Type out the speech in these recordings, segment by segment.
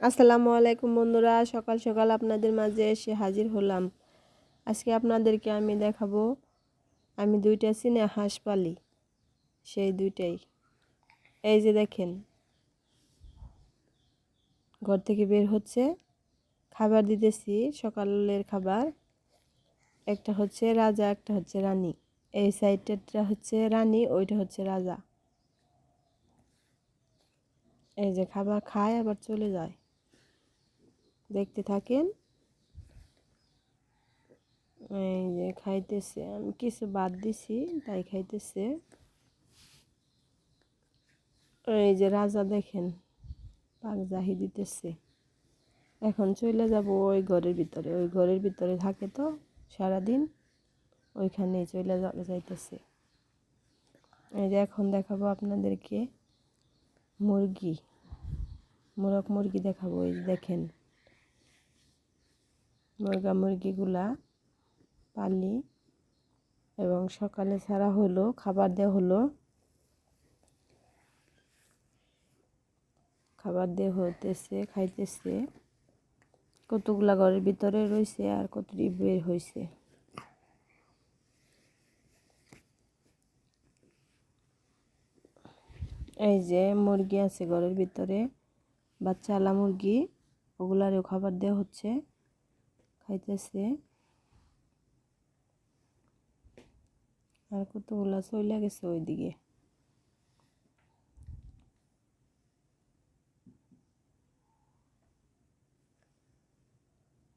আসসালামু আলাইকুম বন্ধুরা, সকাল সকাল আপনাদের মাঝে এসে হাজির হলাম। আজকে আপনাদেরকে আমি দেখাবো, আমি দুইটা চিনে হাঁস পালি, সেই দুইটাই। এই যে দেখেন, ঘর থেকে বের হচ্ছে, খাবার দিতেছি, সকালের খাবার। একটা হচ্ছে রাজা, একটা হচ্ছে রানী। এই সাইডটা হচ্ছে রানী, ওইটা হচ্ছে রাজা। এই যে খাবার খায়, আবার চলে যায়। দেখতে থাকেন। এই যে খাইতেছে, আমি কিছু বাদ দিছি, তাই খাইতেছে। এই যে রাজা দেখেন, পাক জাহি দিতেছে। এখন চলে যাব ওই ঘরের ভিতরে। ওই ঘরের ভিতরে থাকে তো সারাদিন, ওইখানেই চলে যাইতেছে। এই যে এখন দেখাবো আপনাদেরকে মুরগি, মোরগ মুরগি দেখাবো, এই দেখেন। মুরগা মুরগিগুলা, পালি এবং সকালে ছাড়া হলো, খাবার দেওয়া হলো। খাবার দেওয়া হতেছে খাইতেছে। কতগুলা ঘরের ভিতরে রয়েছে আর কতটি বের হয়েছে এই যে মুরগি আছে ঘরের ভিতরে, বাচ্চা আলা মুরগি, ওগুলারও খাবার দেওয়া হচ্ছে। খাইতেছে। আর কতগুলা চলে গেছে ওইদিকে।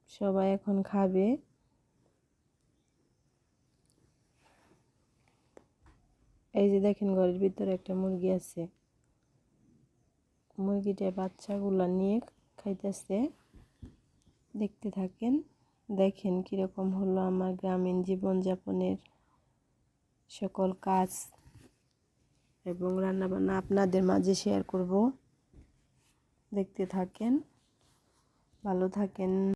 সবাই এখন খাবে। এই যে দেখেন ঘরের ভিতরে একটা মুরগি আছে। মুরগিটা বাচ্চাগুলা নিয়ে খাইতেছে। দেখতে থাকেন। দেখেন কীরকম হলো আমার গ্রামীণ জীবনযাপনের সকল কাজ এবং রান্নাবান্না আপনাদের মাঝে শেয়ার করব। দেখতে থাকেন, ভালো থাকেন।